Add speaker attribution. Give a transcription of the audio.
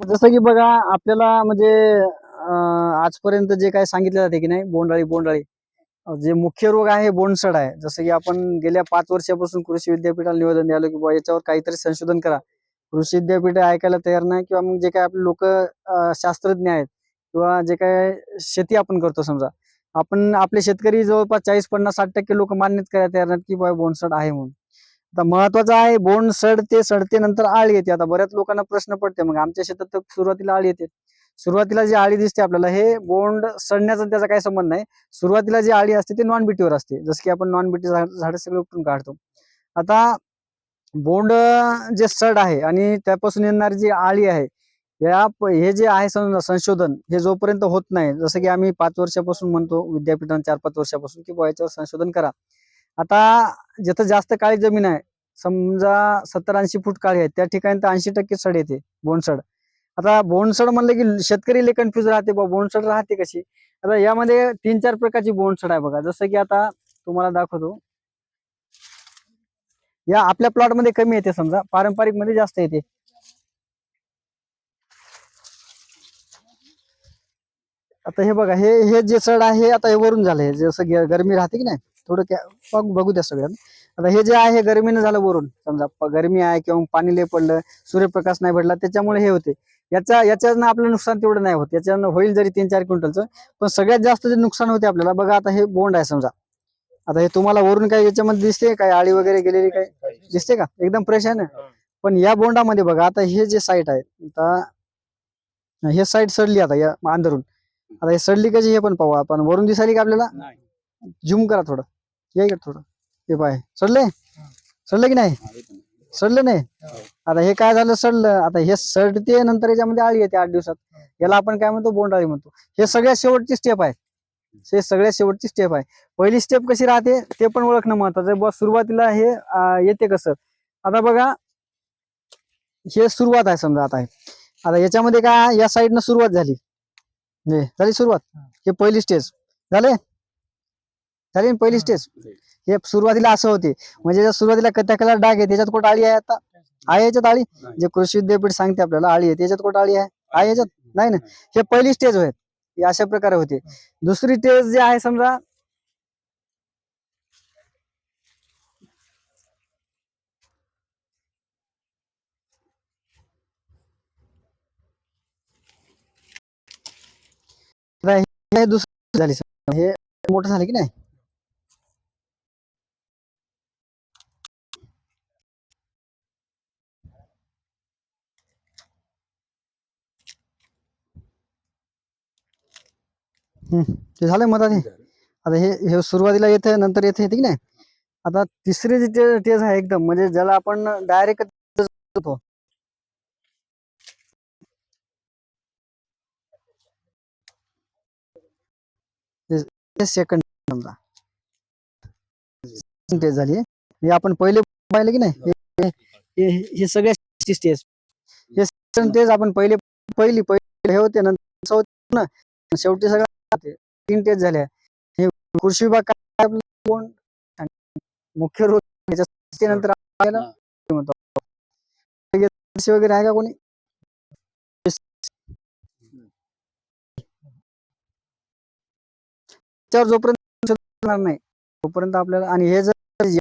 Speaker 1: जसं की बघा आपल्याला म्हणजे आजपर्यंत जे काय सांगितलं जाते की नाही बोंडाळी बोंडाळी जे मुख्य रोग आहे बोंडसड आहे. जसं की आपण गेल्या पाच वर्षापासून कृषी विद्यापीठाला निवेदन द्यालो की बुवा याच्यावर काहीतरी संशोधन करा. कृषी विद्यापीठ ऐकायला तयार नाही किंवा मग जे काय आपले लोक शास्त्रज्ञ आहेत किंवा जे काय शेती आपण करतो समजा आपण आपले शेतकरी जवळपास चाळीस पन्नास साठ टक्के लोक मान्यच करायला तयार नाहीत की बुवा बोंडसड आहे म्हणून. आता महत्वाचं आहे बोंड सडते सडते नंतर आळ येते. आता बऱ्याच लोकांना प्रश्न पडते मग आमच्या शेतात तर सुरुवातीला आळ येते. सुरुवातीला जी आळी दिसते आपल्याला हे बोंड सडण्याचा त्याचा काही संबंध नाही. सुरुवातीला जी आळी असते ती नॉन बीटीवर असते. जसं की आपण नॉन बिटी झाड सगळे उपटून काढतो. आता बोंड जे सड आहे आणि त्यापासून येणारी जी आळी आहे या हे जे आहे संशोधन हे जोपर्यंत होत नाही जसं की आम्ही पाच वर्षापासून म्हणतो विद्यापीठात चार पाच वर्षापासून की याच्यावर संशोधन करा. आता जिथं जास्त काळी जमीन आहे समजा सत्तर ऐंशी फूट काळी आहे त्या ठिकाणी तर ऐंशी टक्के सड येते बोंडसड. आता बोंडसड म्हणलं की शेतकरी लय कन्फ्युज राहते बा बोनसड राहते कशी? आता यामध्ये तीन चार प्रकारची बोंडसड आहे बघा जसं की आता तुम्हाला दाखवतो. या आपल्या प्लॉटमध्ये कमी येते समजा पारंपरिकमध्ये जास्त येते. आता हे बघा हे हे जे सड आहे आता हे वरून झालं जसं गरमी राहते की नाही? थोडं त्या- बघ- द्या सगळ्यांना. आता हे जे आहे हे गरमीनं झालं वरून समजा गरमी आहे किंवा पाणी लय पडलं सूर्यप्रकाश नाही भेटला त्याच्यामुळे हे होते. याच्या याच्यानं आपलं नुकसान तेवढं नाही होत. याच्यानं होईल जरी तीन चार क्विंटलचं पण सगळ्यात जास्त जे नुकसान होते आपल्याला बघा आता हे बोंड आहे समजा. आता हे तुम्हाला वरून काय याच्यामध्ये दिसते काय आळी वगैरे गेलेली काय? दिसते का? एकदम फ्रेश आहे ना? पण या बोंडामध्ये बघा आता हे जे साईट आहे आता हे साईट सडली आता या अंदरून. आता हे सडली कशी हे पण पाहू आपण. वरून दिसायली का आपल्याला? झूम करा थोडं. या इकडे थोडं. हे पाय. सडले? सडले की नाही? सडलं नाही? आता हे काय झालं सडलं? आता हे सडते नंतर याच्यामध्ये आळी येते आठ दिवसात. याला आपण काय म्हणतो? बोंडाळी म्हणतो. हे सगळ्यात शेवटची स्टेप आहे. हे सगळ्यात शेवटची स्टेप आहे. पहिली स्टेप कशी राहते? ते पण ओळखणं महत्वाचं आहे. सुरुवातीला हे येते कसं? आता बघा हे सुरुवात आहे समजा आता. आता याच्यामध्ये काय या साईडनं सुरुवात झाली. हे, झाली सुरुवात? हे पहिली स्टेज झाले? झाली ना पहिली स्टेज हे सुरुवातीला असं होते. म्हणजे ज्या सुरुवातीला कथ्या कलर डाग आहे त्याच्यात कुठं आळी आहे आता? आहे याच्यात आळी? जे कृषी विद्यापीठ सांगते आपल्याला आळी आहे त्याच्यात कुठं आळी आहे? आहे याच्यात? नाही. ना? हे पहिली स्टेज होय. हे अशा प्रकारे होते. दुसरी स्टेज जे आहे समजा हे दुसरी झाली. हे मोठं झालं की नाही? हम्म, ते झालं मधात हे आता हे हे सुरुवातीला येते नंतर येते येते की नाही? आता तिसरी जी टेज आहे एकदम म्हणजे ज्याला आपण डायरेक्ट सेकंड समजा. झाली. हे आपण पहिले पाहिलं की नाही? हे- हे हे सगळ्या स्टेज हे टेज आपण पहिले पहिली पहिले हे होते नंतर शेवटी सगळं. तीन टेज झाल्या. हे कृषी विभाग कोण? मुख्य रोग त्याच्या नंतर आपल्याला ते म्हणतो कृषी वगैरे आहे का कोणी? त्याच्यावर जोपर्यंत नाही तोपर्यंत आपल्याला आणि हे जर